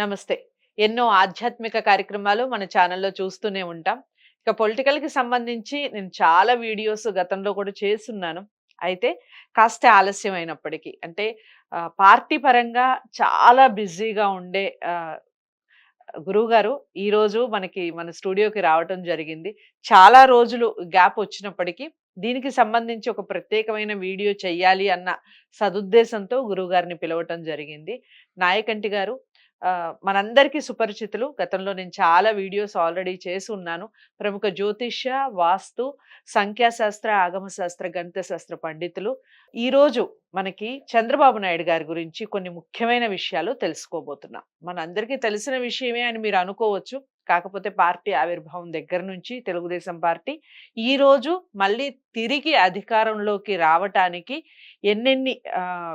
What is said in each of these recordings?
నమస్తే. ఎన్నో ఆధ్యాత్మిక కార్యక్రమాలు మన ఛానల్లో చూస్తూనే ఉంటాం. ఇక పొలిటికల్కి సంబంధించి నేను చాలా వీడియోస్ గతంలో కూడా చేస్తున్నాను. అయితే కాస్త ఆలస్యం అయినప్పటికీ అంటే పార్టీ పరంగా చాలా బిజీగా ఉండే గురువుగారు గురువు గారు ఈ రోజు మనకి మన స్టూడియోకి రావటం జరిగింది. చాలా రోజులు గ్యాప్ వచ్చినప్పటికీ దీనికి సంబంధించి ఒక ప్రత్యేకమైన వీడియో చెయ్యాలి అన్న సదుద్దేశంతో గురువుగారిని పిలవటం జరిగింది. నాయకంటి గారు మనందరికీ సుపరిచితులు. గతంలో నేను చాలా వీడియోస్ ఆల్రెడీ చేసి ఉన్నాను. ప్రముఖ జ్యోతిష్య వాస్తు సంఖ్యాశాస్త్ర ఆగమశాస్త్ర గణిత శాస్త్ర పండితులు ఈరోజు మనకి చంద్రబాబు నాయుడు గారి గురించి కొన్ని ముఖ్యమైన విషయాలు తెలుసుకోబోతున్నాం. మనందరికీ తెలిసిన విషయమే అని మీరు అనుకోవచ్చు. కాకపోతే పార్టీ ఆవిర్భావం దగ్గర నుంచి తెలుగుదేశం పార్టీ ఈ రోజు మళ్ళీ తిరిగి అధికారంలోకి రావటానికి ఎన్నెన్ని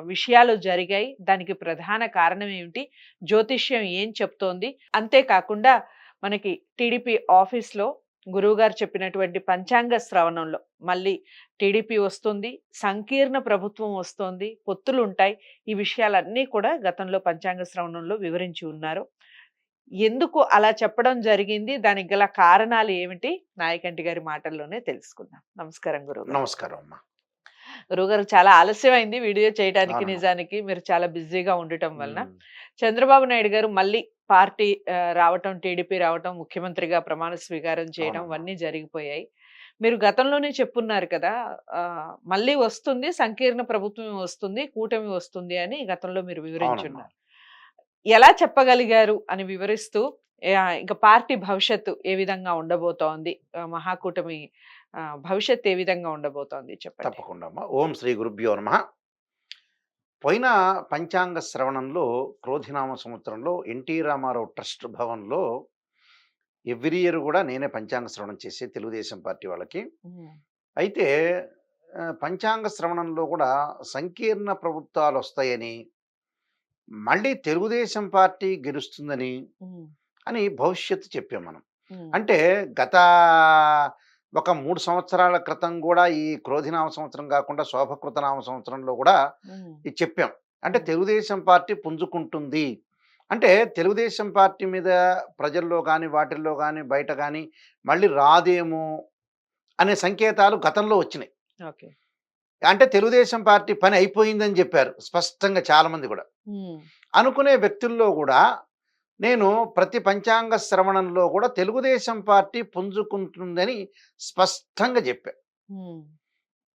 విషయాలు జరిగాయి దానికి ప్రధాన కారణం ఏమిటి జ్యోతిష్యం ఏం చెప్తోంది అంతేకాకుండా మనకి టీడీపీ ఆఫీస్లో గురువు గారు చెప్పినటువంటి పంచాంగ శ్రవణంలో మళ్ళీ టీడీపీ వస్తుంది సంకీర్ణ ప్రభుత్వం వస్తుంది పొత్తులు ఉంటాయి ఈ విషయాలన్నీ కూడా గతంలో పంచాంగ శ్రవణంలో వివరించి ఉన్నారు. ఎందుకు అలా చెప్పడం జరిగింది దానికి గల కారణాలు ఏమిటి నాయకంటి గారి మాటల్లోనే తెలుసుకుందాం నమస్కారం గురువు గారు. నమస్కారం అమ్మా గురుగారు చాలా ఆలస్యమైంది వీడియో చేయడానికి. నిజానికి మీరు చాలా బిజీగా ఉండటం వలన. చంద్రబాబు నాయుడు గారు మళ్ళీ పార్టీ రావటం టీడీపీ రావటం ముఖ్యమంత్రిగా ప్రమాణ స్వీకారం చేయడం. అవన్నీ జరిగిపోయాయి మీరు గతంలోనే చెప్పున్నారు కదా మళ్ళీ వస్తుంది సంకీర్ణ ప్రభుత్వం వస్తుంది కూటమి వస్తుంది అని గతంలో మీరు వివరించున్నారు ఎలా చెప్పగలిగారు? అని వివరిస్తూ ఇంకా పార్టీ భవిష్యత్తు ఏ విధంగా ఉండబోతోంది? మహాకూటమి భవిష్యత్తు ఏ విధంగా ఉండబోతోంది? చెప్పండి. తప్పకుండా అమ్మా. ఓం శ్రీ గురుభ్యో నమ. పోయిన పంచాంగ శ్రవణంలో క్రోధినామ సంవత్సరంలో ఎన్టీ రామారావు ట్రస్ట్ భవన్లో ఎవ్రీ ఇయర్ కూడా నేనే పంచాంగ శ్రవణం చేసే తెలుగుదేశం పార్టీ వాళ్ళకి. అయితే పంచాంగ శ్రవణంలో కూడా సంకీర్ణ ప్రభుత్వాలు వస్తాయని మళ్ళీ తెలుగుదేశం పార్టీ గెలుస్తుందని అని భవిష్యత్తు చెప్పాం మనం. అంటే గత ఒక మూడు సంవత్సరాల క్రితం కూడా ఈ క్రోధినామ సంవత్సరం కాకుండా శోభకృతనామ సంవత్సరంలో కూడా ఇది చెప్పాం. అంటే తెలుగుదేశం పార్టీ పుంజుకుంటుంది. అంటే తెలుగుదేశం పార్టీ మీద ప్రజల్లో కానీ వాటిల్లో కానీ బయట కానీ మళ్ళీ రాదేమో అనే సంకేతాలు గతంలో వచ్చినాయి. ఓకే. అంటే తెలుగుదేశం పార్టీ పని అయిపోయిందని చెప్పారు స్పష్టంగా చాలామంది కూడా. అనుకునే వ్యక్తుల్లో కూడా నేను ప్రతి పంచాంగ శ్రవణంలో కూడా తెలుగుదేశం పార్టీ పుంజుకుంటుందని స్పష్టంగా చెప్పా.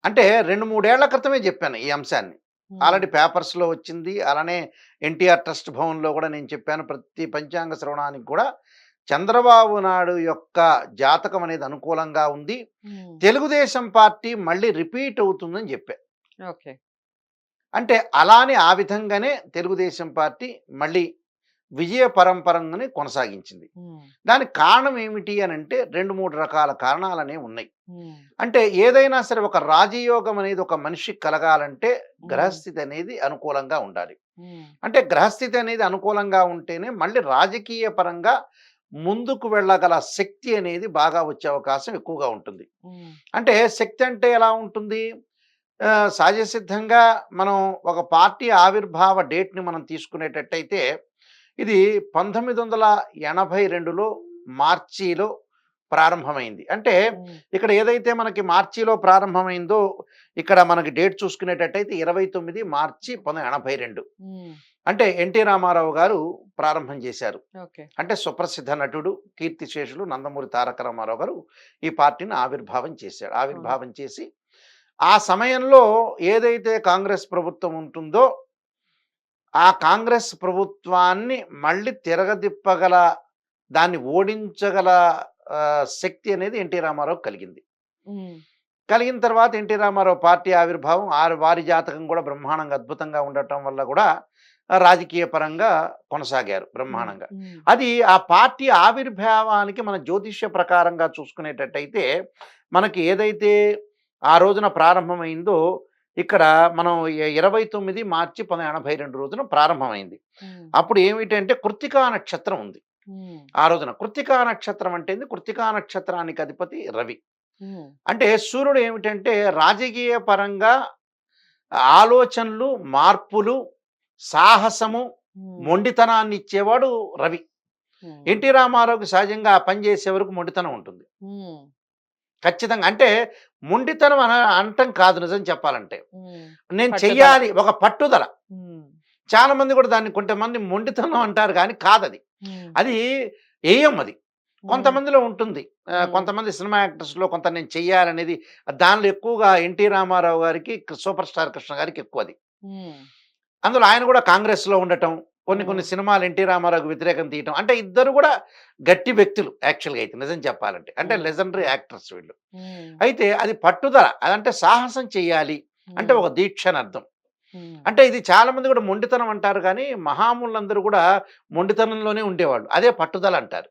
అంటే రెండు మూడేళ్ళ క్రితమే చెప్పాను ఈ అంశాన్ని. ఆల్రెడీ పేపర్స్లో వచ్చింది. అలానే ఎన్టీఆర్ ట్రస్ట్ భవన్లో కూడా నేను చెప్పాను ప్రతి పంచాంగ శ్రవణానికి కూడా చంద్రబాబు నాయుడు యొక్క జాతకం అనేది అనుకూలంగా ఉంది. తెలుగుదేశం పార్టీ మళ్ళీ రిపీట్ అవుతుందని చెప్పా. ఓకే. అంటే అలానే ఆ విధంగానే తెలుగుదేశం పార్టీ మళ్ళీ విజయ పరంపరంగానే కొనసాగించింది. దానికి కారణం ఏమిటి అని అంటే రెండు మూడు రకాల కారణాలనే ఉన్నాయి. అంటే ఏదైనా సరే ఒక రాజయోగం అనేది ఒక మనిషికి కలగాలంటే గ్రహస్థితి అనేది అనుకూలంగా ఉండాలి. అంటే గ్రహస్థితి అనేది అనుకూలంగా ఉంటేనే మళ్ళీ రాజకీయ పరంగా ముందుకు వెళ్ళగల శక్తి అనేది బాగా వచ్చే అవకాశం ఎక్కువగా ఉంటుంది. అంటే శక్తి అంటే ఎలా ఉంటుంది? సహజసిద్ధంగా మనం ఒక పార్టీ ఆవిర్భావ డేట్ని మనం తీసుకునేటట్టయితే ఇది పంతొమ్మిది వందల ఎనభై రెండులో మార్చిలో ప్రారంభమైంది. అంటే ఇక్కడ ఏదైతే మనకి మార్చిలో ప్రారంభమైందో ఇక్కడ మనకి డేట్ చూసుకునేటట్టయితే ఇరవై తొమ్మిది మార్చి పంతొమ్మిది ఎనభై రెండు. అంటే ఎన్టీ రామారావు గారు ప్రారంభం చేశారు. అంటే సుప్రసిద్ధ నటుడు కీర్తిశేషులు నందమూరి తారక రామారావు గారు ఈ పార్టీని ఆవిర్భావం చేశాడు ఆవిర్భావం చేసి ఆ సమయంలో ఏదైతే కాంగ్రెస్ ప్రభుత్వం ఉంటుందో ఆ కాంగ్రెస్ ప్రభుత్వాన్ని మళ్ళీ తిరగదిప్పగల దాన్ని ఓడించగల శక్తి అనేది ఎన్టీ రామారావు కలిగింది. కలిగిన తర్వాత ఎన్టీ రామారావు పార్టీ ఆవిర్భావం ఆ వారి జాతకం కూడా బ్రహ్మాండంగా అద్భుతంగా ఉండటం వల్ల కూడా రాజకీయ పరంగా కొనసాగారు బ్రహ్మాండంగా. అది ఆ పార్టీ ఆవిర్భావానికి మన జ్యోతిష్య ప్రకారంగా చూసుకునేటట్టయితే మనకి ఏదైతే ఆ రోజున ప్రారంభమైందో ఇక్కడ మనం ఇరవై తొమ్మిది మార్చి ఎనభై రెండు రోజున ప్రారంభమైంది. అప్పుడు ఏమిటంటే కృత్తికా నక్షత్రం ఉంది. ఆ రోజున కృత్తికా నక్షత్రం అంటే ఏంది? కృత్తికా నక్షత్రానికి అధిపతి రవి. అంటే సూర్యుడు ఏమిటంటే రాజకీయ పరంగా ఆలోచనలు మార్పులు సాహసము మొండితనాన్ని ఇచ్చేవాడు రవి. ఎన్టీ రామారావుకి సహజంగా ఆ పని చేసే వరకు మొండితనం ఉంటుంది. ఖచ్చితంగా అంటే మొండితనం అన అంటం కాదు నిజం చెప్పాలంటే. నేను. చెయ్యాలి ఒక పట్టుదల. చాలా మంది కూడా దాన్ని కొంతమంది మొండితనం అంటారు కానీ కాదది. అది ఏయం అది. కొంతమందిలో ఉంటుంది. కొంతమంది సినిమా యాక్టర్స్లో కొంత నేను చెయ్యాలనేది దానిలో ఎక్కువగా ఎన్టీ రామారావు గారికి సూపర్ స్టార్ కృష్ణ గారికి ఎక్కువ అది అందులో ఆయన కూడా కాంగ్రెస్లో ఉండటం కొన్ని కొన్ని. సినిమాలు ఎన్టీ రామారావుకి వ్యతిరేకం తీయటం అంటే ఇద్దరు కూడా గట్టి వ్యక్తులు యాక్చువల్గా అయితే నిజం చెప్పాలంటే. అంటే. లెజెండరీ యాక్టర్స్ వీళ్ళు. అయితే అది పట్టుదల అదంటే సాహసం చెయ్యాలి అంటే ఒక దీక్ష అని అర్థం. అంటే ఇది చాలా మంది కూడా మొండితనం అంటారు కానీ మహాములందరూ కూడా మొండితనంలోనే ఉండేవాళ్ళు. అదే పట్టుదల అంటారు.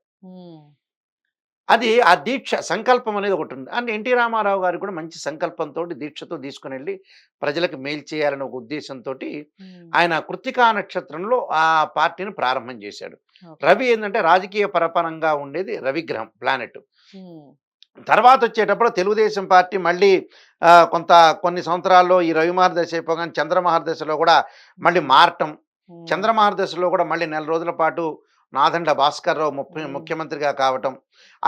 అది ఆ దీక్ష సంకల్పం అనేది ఒకటి ఉంది. అండ్ ఎన్టీ రామారావు గారు కూడా మంచి సంకల్పంతో దీక్షతో తీసుకుని వెళ్ళి ప్రజలకు మేలు చేయాలనే ఒక ఉద్దేశంతో ఆయన కృతికా నక్షత్రంలో ఆ పార్టీని ప్రారంభం చేశాడు. రవి ఏంటంటే రాజకీయ పరపరంగా ఉండేది రవిగ్రహం ప్లానెట్. తర్వాత వచ్చేటప్పుడు తెలుగుదేశం పార్టీ మళ్ళీ కొంత కొన్ని సంవత్సరాల్లో ఈ రవిమహర్ దశ అయిపోగానే చంద్రమహర్ దశలో కూడా మళ్ళీ మారటం. ఉమ్, చంద్రమహర్ దశలో కూడా మళ్ళీ నెల రోజుల పాటు నాదండ భాస్కర్ రావు ముఖ్య. ముఖ్యమంత్రిగా కావటం.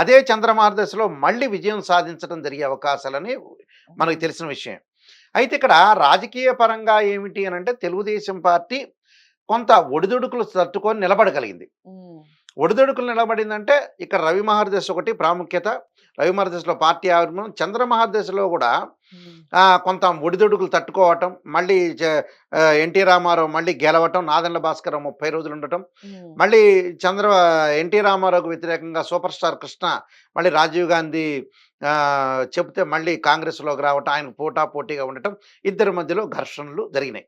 అదే చంద్రమహర్ దశలో మళ్ళీ విజయం సాధించడం జరిగే అవకాశాలని మనకు తెలిసిన విషయం. అయితే ఇక్కడ రాజకీయ పరంగా ఏమిటి అని అంటే తెలుగుదేశం పార్టీ కొంత ఒడిదుడుకులు తట్టుకొని నిలబడగలిగింది. ఒడిదుడుకులు నిలబడిందంటే ఇక్కడ రవి మహర్దశ ఒకటి ప్రాముఖ్యత. రవి మహర్దశలో పార్టీ ఆవిర్భావం. చంద్ర మహర్దశలో కూడా కొంత ఒడిదుడుకులు తట్టుకోవటం మళ్ళీ ఎన్టీ రామారావు మళ్ళీ గెలవటం నాదెండ్ల భాస్కర్ ముప్పై రోజులు ఉండటం. మళ్ళీ చంద్ర ఎన్టీ రామారావుకు వ్యతిరేకంగా సూపర్ స్టార్ కృష్ణ మళ్ళీ రాజీవ్ గాంధీ ఆ, చెబితే మళ్ళీ కాంగ్రెస్లోకి రావటం ఆయనకు పోటా పోటీగా ఉండటం ఇద్దరి మధ్యలో ఘర్షణలు జరిగినాయి.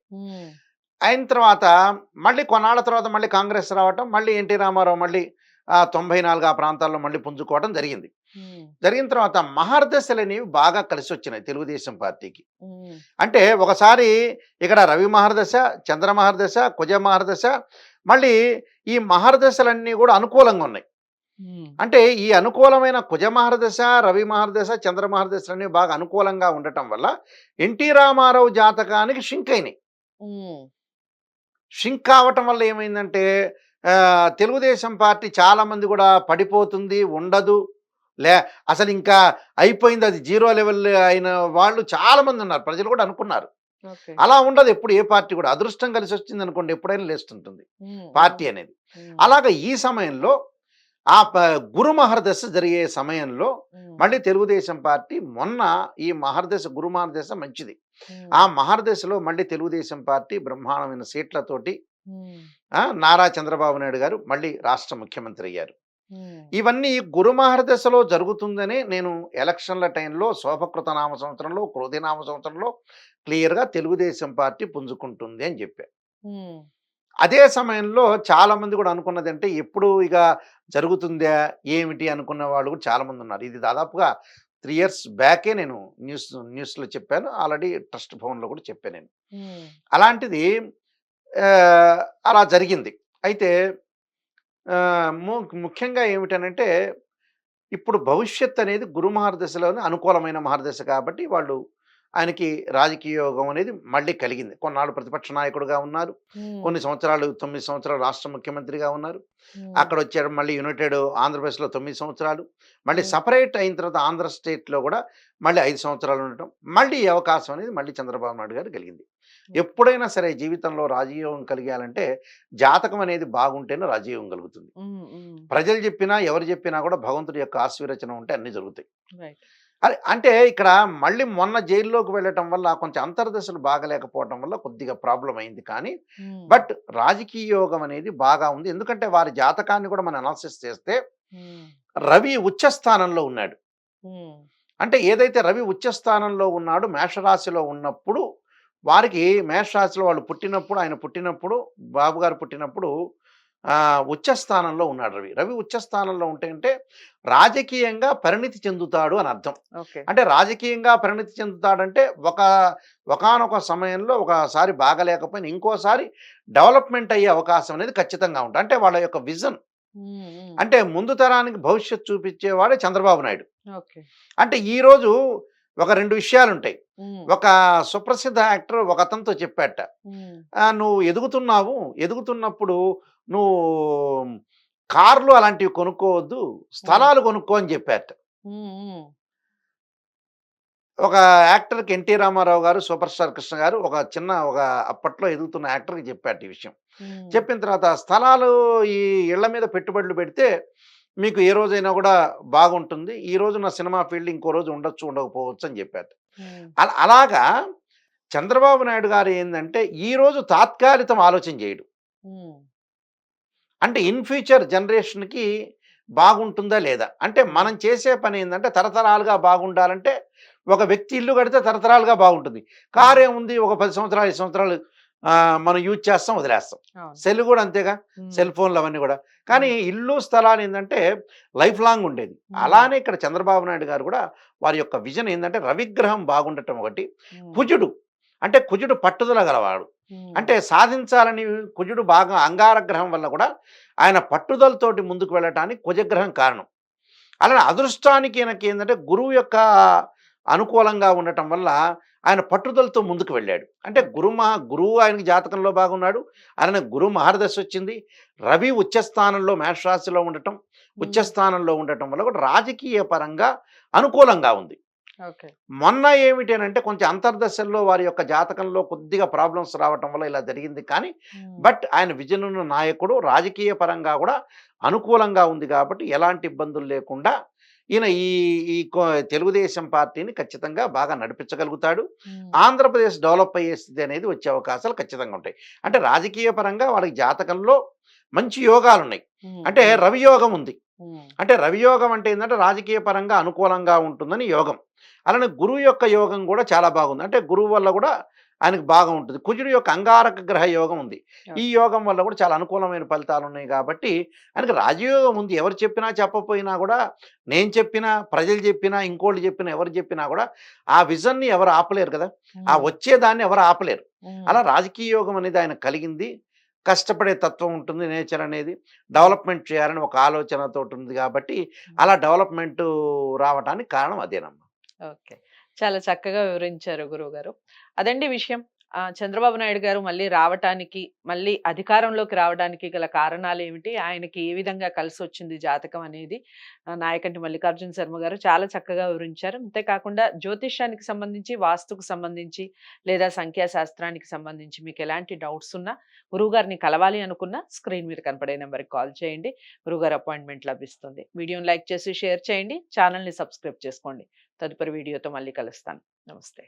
అయిన తర్వాత మళ్ళీ కొన్నాళ్ళ తర్వాత మళ్ళీ కాంగ్రెస్ రావటం మళ్ళీ ఎన్టీ రామారావు మళ్ళీ ఆ, తొంభై నాలుగు ఆ ప్రాంతాల్లో మళ్ళీ పుంజుకోవడం జరిగింది. జరిగిన తర్వాత మహర్దశలు అనేవి బాగా కలిసి వచ్చినాయి తెలుగుదేశం పార్టీకి. అంటే ఒకసారి ఇక్కడ రవి మహర్దశ చంద్ర మహర్దశ కుజ మహర్దశ మళ్ళీ ఈ మహర్దశలన్నీ కూడా అనుకూలంగా ఉన్నాయి. అంటే ఈ అనుకూలమైన కుజ మహర్దశ రవి మహర్దశ చంద్ర మహర్దశలన్నీ బాగా అనుకూలంగా ఉండటం వల్ల ఎన్టీ రామారావు జాతకానికి షింక్ అయినాయి. షింక్ కావటం వల్ల ఏమైందంటే తెలుగుదేశం పార్టీ చాలా మంది కూడా పడిపోతుంది ఉండదు. లే అసలు ఇంకా అయిపోయింది అది జీరో లెవెల్ అయిన వాళ్ళు చాలా మంది ఉన్నారు ప్రజలు కూడా అనుకున్నారు. అలా ఉండదు ఎప్పుడు ఏ పార్టీ కూడా. అదృష్టం కలిసి వచ్చింది అనుకోండి ఎప్పుడైనా లేస్తుంటుంది పార్టీ అనేది. అలాగ ఈ సమయంలో ఆ ప- గురు మహర్దశ జరిగే సమయంలో మళ్ళీ తెలుగుదేశం పార్టీ మొన్న ఈ మహర్దశ గురు మహర్దశ మంచిది. ఆ మహర్దశలో మళ్ళీ తెలుగుదేశం పార్టీ బ్రహ్మాండమైన సీట్లతోటి నారా చంద్రబాబు నాయుడు గారు మళ్ళీ రాష్ట్ర ముఖ్యమంత్రి అయ్యారు. ఇవన్నీ గురు మహర్దశలో జరుగుతుందని నేను ఎలక్షన్ల టైంలో శోభకృత నామ సంవత్సరంలో క్రోధి నామ సంవత్సరంలో క్లియర్గా తెలుగుదేశం పార్టీ పుంజుకుంటుంది అని చెప్పారు ఉమ్, అదే సమయంలో చాలా మంది కూడా అనుకున్నది అంటే ఎప్పుడు ఇక జరుగుతుందా ఏమిటి అనుకున్న వాళ్ళు కూడా చాలా మంది ఉన్నారు. ఇది దాదాపుగా త్రీ ఇయర్స్ బ్యాకే నేను న్యూస్ న్యూస్లో చెప్పాను. ఆల్రెడీ ట్రస్ట్ భవన్లో కూడా చెప్పాను నేను. అలాంటిది అలా జరిగింది. అయితే ముఖ్యంగా ఏమిటనంటే ఇప్పుడు భవిష్యత్ అనేది గురు మహర్దశలోనే అనుకూలమైన మహర్దశ కాబట్టి వాళ్ళు ఆయనకి రాజకీయ యోగం అనేది మళ్ళీ కలిగింది. కొన్నాళ్ళు ప్రతిపక్ష నాయకుడుగా ఉన్నారు. కొన్ని సంవత్సరాలు తొమ్మిది సంవత్సరాలు రాష్ట్ర ముఖ్యమంత్రిగా ఉన్నారు. అక్కడ వచ్చాడు మళ్ళీ యునైటెడ్ ఆంధ్రప్రదేశ్లో తొమ్మిది సంవత్సరాలు. మళ్ళీ. సపరేట్ అయిన తర్వాత ఆంధ్ర స్టేట్లో కూడా మళ్ళీ ఐదు సంవత్సరాలు ఉండటం. మళ్ళీ ఈ అవకాశం అనేది మళ్ళీ చంద్రబాబు నాయుడు గారు కలిగింది. ఎప్పుడైనా సరే జీవితంలో రాజయోగం కలిగాలంటే జాతకం అనేది బాగుంటేనే రాజయోగం కలుగుతుంది. ప్రజలు చెప్పినా ఎవరు చెప్పినా కూడా భగవంతుడి యొక్క ఆశీర్వచనం ఉంటే అన్నీ జరుగుతాయి. అంటే ఇక్కడ మళ్ళీ మొన్న జైల్లోకి వెళ్ళటం వల్ల కొంచెం అంతర్దశలు బాగలేకపోవటం వల్ల కొద్దిగా ప్రాబ్లం అయింది. కానీ బట్ రాజకీయ యోగం అనేది బాగా ఉంది. ఎందుకంటే వారి జాతకాన్ని కూడా మనం అనాలిసిస్ చేస్తే రవి ఉచ్చ స్థానంలో ఉన్నాడు. అంటే ఏదైతే రవి ఉచ్చ స్థానంలో ఉన్నాడో మేషరాశిలో ఉన్నప్పుడు వారికి మేషరాశిలో వాళ్ళు పుట్టినప్పుడు ఆయన పుట్టినప్పుడు బాబు గారు పుట్టినప్పుడు ఆ, ఉచ్చ స్థానంలో ఉన్నాడు రవి. రవి ఉచ్చ స్థానంలో ఉంటే అంటే రాజకీయంగా పరిణితి చెందుతాడు అని అర్థం. అంటే రాజకీయంగా పరిణితి చెందుతాడంటే ఒక ఒకానొక సమయంలో ఒకసారి బాగలేకపోయినా ఇంకోసారి డెవలప్మెంట్ అయ్యే అవకాశం అనేది ఖచ్చితంగా ఉంటుంది. అంటే వాళ్ళ యొక్క విజన్. అంటే ముందు తరానికి భవిష్యత్తు చూపించేవాడే చంద్రబాబు నాయుడు. ఓకే. అంటే ఈరోజు ఒక రెండు విషయాలు ఉంటాయి ఒక సుప్రసిద్ధ యాక్టర్ ఒక అతనితో చెప్పాట. ఉమ్, "ఆ, నువ్వు ఎదుగుతున్నావు ఎదుగుతున్నప్పుడు నువ్వు కార్లు అలాంటివి కొనుక్కోవద్దు స్థలాలు కొనుక్కో అని చెప్పాట. ఒక యాక్టర్కి ఎన్టీ రామారావు గారు సూపర్ స్టార్ కృష్ణ గారు ఒక చిన్న ఒక అప్పట్లో ఎదుగుతున్న యాక్టర్కి చెప్పాట ఈ విషయం. చెప్పిన తర్వాత స్థలాలు ఈ ఇళ్ళ మీద పెట్టుబడులు పెడితే మీకు ఏ రోజైనా కూడా బాగుంటుంది. ఈ రోజు నా సినిమా ఫీల్డ్ ఇంకో రోజు ఉండొచ్చు ఉండకపోవచ్చు అని చెప్పారు. అలా అలాగా చంద్రబాబు నాయుడు గారు ఏంటంటే ఈ రోజు తాత్కాలికం ఆలోచన చేయడు. అంటే ఇన్ ఫ్యూచర్ జనరేషన్కి బాగుంటుందా లేదా? అంటే మనం చేసే పని ఏంటంటే తరతరాలుగా బాగుండాలంటే ఒక వ్యక్తి ఇల్లు కడితే తరతరాలుగా బాగుంటుంది. కారు ఏముంది ఒక పది సంవత్సరాలు ఐదు సంవత్సరాలు మనం యూజ్ చేస్తాం వదిలేస్తాం. సెల్ కూడా అంతేగా. సెల్ ఫోన్లు అవన్నీ కూడా. కానీ ఇల్లు స్థలాలు ఏంటంటే లైఫ్ లాంగ్ ఉండేది. అలానే ఇక్కడ చంద్రబాబు నాయుడు గారు కూడా వారి యొక్క విజన్ ఏంటంటే రవిగ్రహం బాగుండటం ఒకటి. కుజుడు. అంటే కుజుడు పట్టుదల గలవాడు. అంటే సాధించాలని కుజుడు బాగా అంగారగ్రహం వల్ల కూడా ఆయన పట్టుదలతోటి ముందుకు వెళ్ళటానికి కుజగ్రహం కారణం. అలానే అదృష్టానికి ఈయనకి ఏంటంటే గురువు యొక్క అనుకూలంగా ఉండటం వల్ల ఆయన పట్టుదలతో ముందుకు వెళ్ళాడు. అంటే గురు మహా గురువు ఆయనకి జాతకంలో బాగున్నాడు. అలానే గురు మహర్దశ వచ్చింది. రవి ఉచ్చస్థానంలో మేషరాశిలో ఉండటం ఉచ్చస్థానంలో ఉండటం వల్ల కూడా రాజకీయ పరంగా అనుకూలంగా ఉంది. ఓకే. మొన్న ఏమిటి అని అంటే కొంచెం అంతర్దశల్లో వారి యొక్క జాతకంలో కొద్దిగా ప్రాబ్లమ్స్ రావటం వల్ల ఇలా జరిగింది. కానీ బట్ ఆయన విజన్ ఉన్న నాయకుడు రాజకీయ పరంగా కూడా అనుకూలంగా ఉంది కాబట్టి ఎలాంటి ఇబ్బందులు లేకుండా ఈయన ఈ ఈ తెలుగుదేశం పార్టీని ఖచ్చితంగా బాగా నడిపించగలుగుతాడు. ఆంధ్రప్రదేశ్ డెవలప్ అయ్యే స్థితి అనేది వచ్చే అవకాశాలు ఖచ్చితంగా ఉంటాయి. అంటే రాజకీయ పరంగా వాళ్ళకి జాతకంలో మంచి యోగాలు ఉన్నాయి అంటే ఉమ్, రవి యోగం ఉంది. అంటే రవి యోగం అంటే ఏంటంటే రాజకీయ పరంగా అనుకూలంగా ఉంటుందని యోగం. అలానే గురువు యొక్క యోగం కూడా చాలా బాగుంది. అంటే గురువు వల్ల కూడా ఆయనకు బాగా ఉంటుంది. కుజుడు యొక్క అంగారక గ్రహ యోగం ఉంది. ఈ యోగం వల్ల కూడా చాలా అనుకూలమైన ఫలితాలు ఉన్నాయి కాబట్టి ఆయనకు రాజయోగం ఉంది. ఎవరు చెప్పినా చెప్పకపోయినా కూడా నేను చెప్పినా ప్రజలు చెప్పినా ఇంకోళ్ళు చెప్పినా ఎవరు చెప్పినా కూడా ఆ విజన్ని ఎవరు ఆపలేరు కదా! ఆ వచ్చేదాన్ని ఎవరు ఆపలేరు. అలా రాజకీయ యోగం అనేది ఆయన కలిగింది. కష్టపడే తత్వం ఉంటుంది నేచర్ అనేది. డెవలప్మెంట్ చేయాలని ఒక ఆలోచనతో ఉంది కాబట్టి అలా డెవలప్మెంట్ రావడానికి కారణం అదేనమ్మా. ఓకే. చాలా చక్కగా వివరించారు గురువు గారు అదండి విషయం. చంద్రబాబు నాయుడు గారు మళ్ళీ రావటానికి మళ్ళీ అధికారంలోకి రావడానికి గల కారణాలు ఏమిటి? ఆయనకి ఏ విధంగా కలిసి వచ్చింది జాతకం అనేది? నాయకంటి మల్లికార్జున శర్మ గారు చాలా చక్కగా వివరించారు. అంతేకాకుండా జ్యోతిష్యానికి సంబంధించి వాస్తుకు సంబంధించి లేదా సంఖ్యాశాస్త్రానికి సంబంధించి మీకు ఎలాంటి డౌట్స్ ఉన్నా గురువుగారిని కలవాలి అనుకున్నా స్క్రీన్ మీద కనపడే నెంబర్కి కాల్ చేయండి. గురువుగారు అపాయింట్మెంట్ లభిస్తుంది. వీడియోని లైక్ చేసి షేర్ చేయండి. ఛానల్ని సబ్స్క్రైబ్ చేసుకోండి. తదుపరి వీడియోతో మళ్ళీ కలుస్తాను. నమస్తే.